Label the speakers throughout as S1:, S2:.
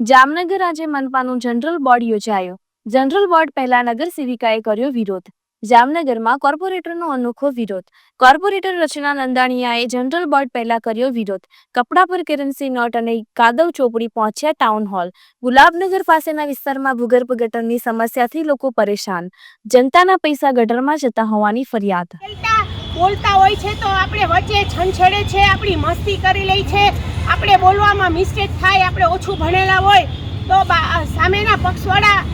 S1: જામનગર આજે મનપાનું general board યોજાયો. જનરલ બોર્ડ પહેલા નગર સેવિકાએ કર્યો વિરોધ. જામનગરમાં કોર્પોરેટરનો અનોખો વિરોધ. કોર્પોરેટર રચના નંદાણીયાએ જનરલ બોર્ડ પહેલા કર્યો વિરોધ. કપડા પર કરન્સી નોટ અને કાદવ ચોપડી પહોંચ્યા ટાઉન હોલ. ગુલાબનગર પાસેના વિસ્તારમાં ભૂગર્ભ ગટરની સમસ્યાથી લોકો પરેશાન. જનતાના પૈસા ગટરમાં જતા હોવાની ફરિયાદ.
S2: બોલતા હોય છે તો આપણે વચ્ચે છંછેડે છે, આપણી મસ્તી કરી લે છે. આપણે બોલવામાં મિસ્ટેક થાય, આપણે ઓછું ભણેલા હોય, તો સામેના પક્ષવાળા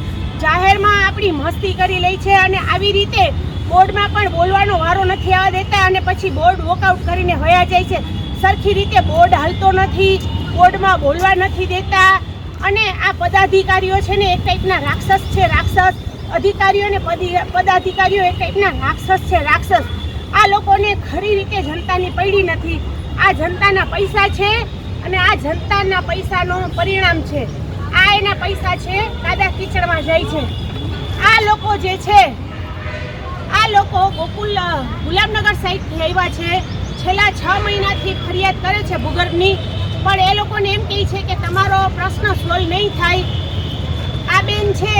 S2: જાહેરમાં આપણી મસ્તી કરી લે છે અને આવી રીતે બોર્ડમાં પણ બોલવાનો વારો નથી આવવા દેતા અને પછી બોર્ડ વોકઆઉટ કરીને વયા જાય છે. સરખી રીતે બોર્ડ હાલતો નથી, બોર્ડમાં બોલવા નથી દેતા અને આ પદાધિકારીઓ છે ને એક ટાઈપના રાક્ષસ છે, રાક્ષસ અધિકારીઓ અને પદી- પદાધિકારીઓ એક ટાઈપના રાક્ષસ છે, રાક્ષસ. આ લોકોને ખરી રીતે જનતાની પડી નથી. આ જનતાના પૈસા છે અને આ જનતાના પૈસાનો પરિણામ છે. આ એના પૈસા છે કાદા કીચડમાં જાય છે. આ લોકો જે છે, આ લોકો ગોકુલ ગુલાબનગર સાઈડથી આવ્યા છે. છેલ્લા છ મહિનાથી ફરિયાદ કરે છે ભૂગર્ભની. પણ એ લોકોને એમ કહે છે કે તમારો પ્રશ્ન સોલ્વ નહીં થાય. આ બેન છે.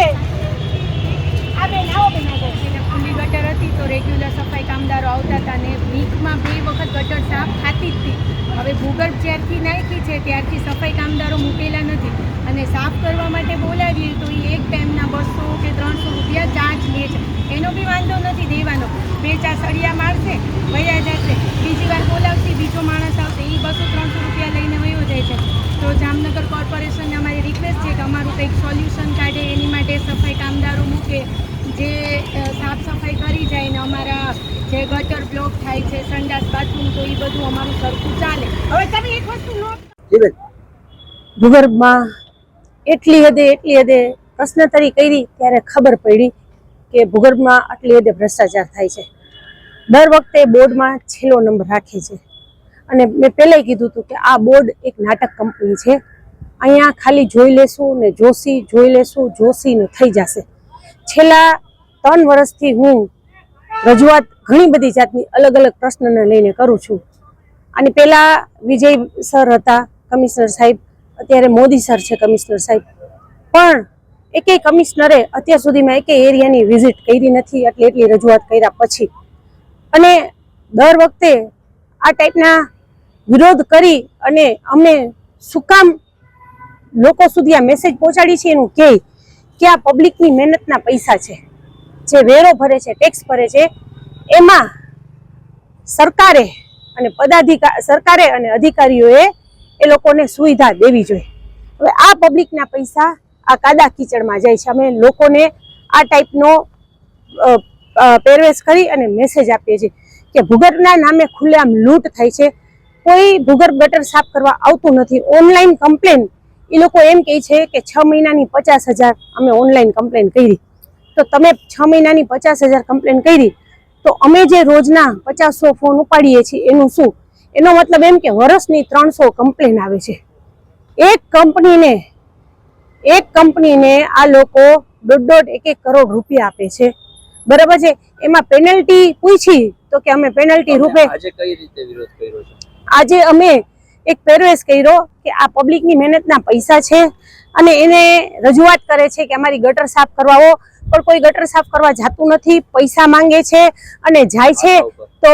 S2: આ બેન આવો બેન આગળ.
S3: ખુલ્લી ગટર હતી તો રેગ્યુલર સફાઈ કામદારો આવતા હતા ને વીકમાં બે વખત ગટર સાફ થતી જ હતી. હવે ભૂગર્ભ જ્યારથી નાખી છે ત્યારથી સફાઈ કામદારો મૂકેલા નથી અને સાફ કરવા માટે બોલાવીએ તો એ એક ટાઈમના બસો કે ત્રણસો રૂપિયા ચાર્જ લે છે. એનો બી વાંધો નથી દેવાનો. બે ચાર સળિયા મારશે, વયા જશે. બીજી વાર બોલાવશે, બીજો માણસ આવશે. એ બસો ત્રણસો રૂપિયા લઈને વયો જાય છે. તો જામનગર કોર્પોરેશનને અમારી રિક્વેસ્ટ છે કે અમારું કંઈક સોલ્યુશન કાઢે એની માટે સફાઈ કામદારો મૂકે જે અ, સાફ સફાઈ કરી જાય ને અમારા જે ગટર બ્લોક થાય છે સંડાસ બાથરૂમ તો એ બધું અમારું સરખું ચાલે.
S2: હવે તમે એક વસ્તુ નોટ
S4: ભૂગર્ભમાં એટલી હદે એટલી હદે પ્રશ્નતરી કરી ત્યારે ખબર પડી કે ભૂગર્ભમાં આટલી હદે ભ્રષ્ટાચાર થાય છે. દર વખતે બોર્ડમાં છેલ્લો નંબર રાખે છે. અને મેં પહેલાંય કીધું હતું કે આ બોર્ડ એક નાટક કંપની છે. અહીંયા ખાલી જોઈ લેશું ને જોશી જોઈ લેશું જોશી ને થઈ જશે. છેલ્લા ત્રણ વર્ષથી હું રજૂઆત ઘણી બધી જાતની અલગ અલગ પ્રશ્નને લઈને કરું છું. અને પહેલાં વિજય સર હતા, કમિશનર સાહેબ, અત્યારે મોદી સર છે કમિશનર સાહેબ. પણ એકેય કમિશનરે અત્યાર સુધીમાં એકેય એરિયાની વિઝિટ કરી નથી, એટલે એટલી રજૂઆત કર્યા પછી. અને દર વખતે આ ટાઈપના વિરોધ કરી અને અમે શું કામ લોકો સુધી આ મેસેજ પહોંચાડી છે એનું કે કે આ પબ્લિકની મહેનતના પૈસા છે. જે વેરો ભરે છે ટેક્સ ભરે છે, એમાં સરકારે અને પદાધિકાર સરકારે અને અધિકારીઓએ એ લોકોને સુવિધા દેવી જોઈએ. હવે આ પબ્લિકના પૈસા આ કાદા કીચડમાં જાય છે. અમે લોકોને આ ટાઈપનો પહેરવેશ કરી અને મેસેજ આપીએ છીએ કે ભૂગર્ભના નામે ખુલ્લેઆમ લૂંટ થાય છે. કોઈ ભૂગર્ભ ગટર સાફ કરવા આવતું નથી. ઓનલાઈન કમ્પ્લેન એ લોકો એમ કહે છે કે છ મહિનાની પચાસ હજાર અમે ઓનલાઈન કમ્પ્લેન કરી. તો તમે છ મહિનાની પચાસ હજાર કમ્પ્લેન કરી તો અમે જે રોજના પચાસો ફોન ઉપાડીએ છીએ એનું શું? એનો મતલબ એમ કે વર્ષની ત્રણસો કમ્પ્લેન આવે છે. એક કંપનીને એક કંપનીને આ લોકો દોઢ દોઢ એક એક કરોડ રૂપિયા આપે છે. બરાબર છે? એમાં પેનલ્ટી પૂછી તો કે અમે પેનલ્ટી રૂપે
S5: આજે કઈ રીતે વિરોધ કર્યો છે?
S4: આજે અમે એક પહેરવેશ કર્યો કે આ પબ્લિકની મહેનતના પૈસા છે અને એને રજૂઆત કરે છે કે અમારી ગટર સાફ કરવાઓ પણ કોઈ ગટર સાફ કરવા જાતું નથી પૈસા માંગે છે અને જાય છે. તો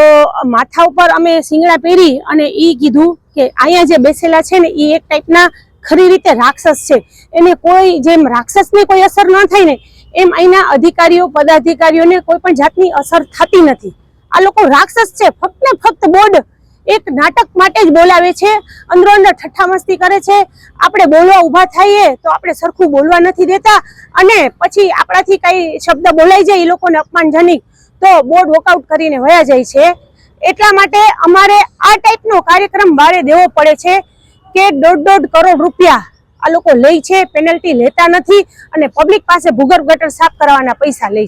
S4: માથા ઉપર અમે શિંગડા પહેરી અને એ કીધું કે અહીંયા જે બેસેલા છે ને એ એક ટાઈપના ખરી રીતે રાક્ષસ છે. એને કોઈ જેમ રાક્ષસને કોઈ અસર ન થાય ને એમ અહીંના અધિકારીઓ પદાધિકારીઓને કોઈ પણ જાતની અસર થતી નથી. આ લોકો રાક્ષસ છે ફક્ત ને ફક્ત બોર્ડ એક નાટક માટે જ બોલાવે છે. અંદરો અંદર ઠઠ્ઠા મસ્તી કરે છે. આપણે બોલવા ઊભા થઈએ તો આપણે સરખું બોલવા નથી દેતા. અને પછી આપણાથી કઈ શબ્દ બોલાઈ જાય એ લોકોને અપમાનજનક. તો બોર્ડ વોકઆઉટ કરીને વયા જાય છે. એટલા માટે અમારે આ ટાઈપનો કાર્યક્રમ બારે દેવો પડે છે કે દોઢ દોઢ કરોડ રૂપિયા આ લોકો લે છે. પેનલ્ટી લેતા નથી અને પબ્લિક પાસે ભૂગર્ભ ગટર સાફ કરવાના પૈસા લે છે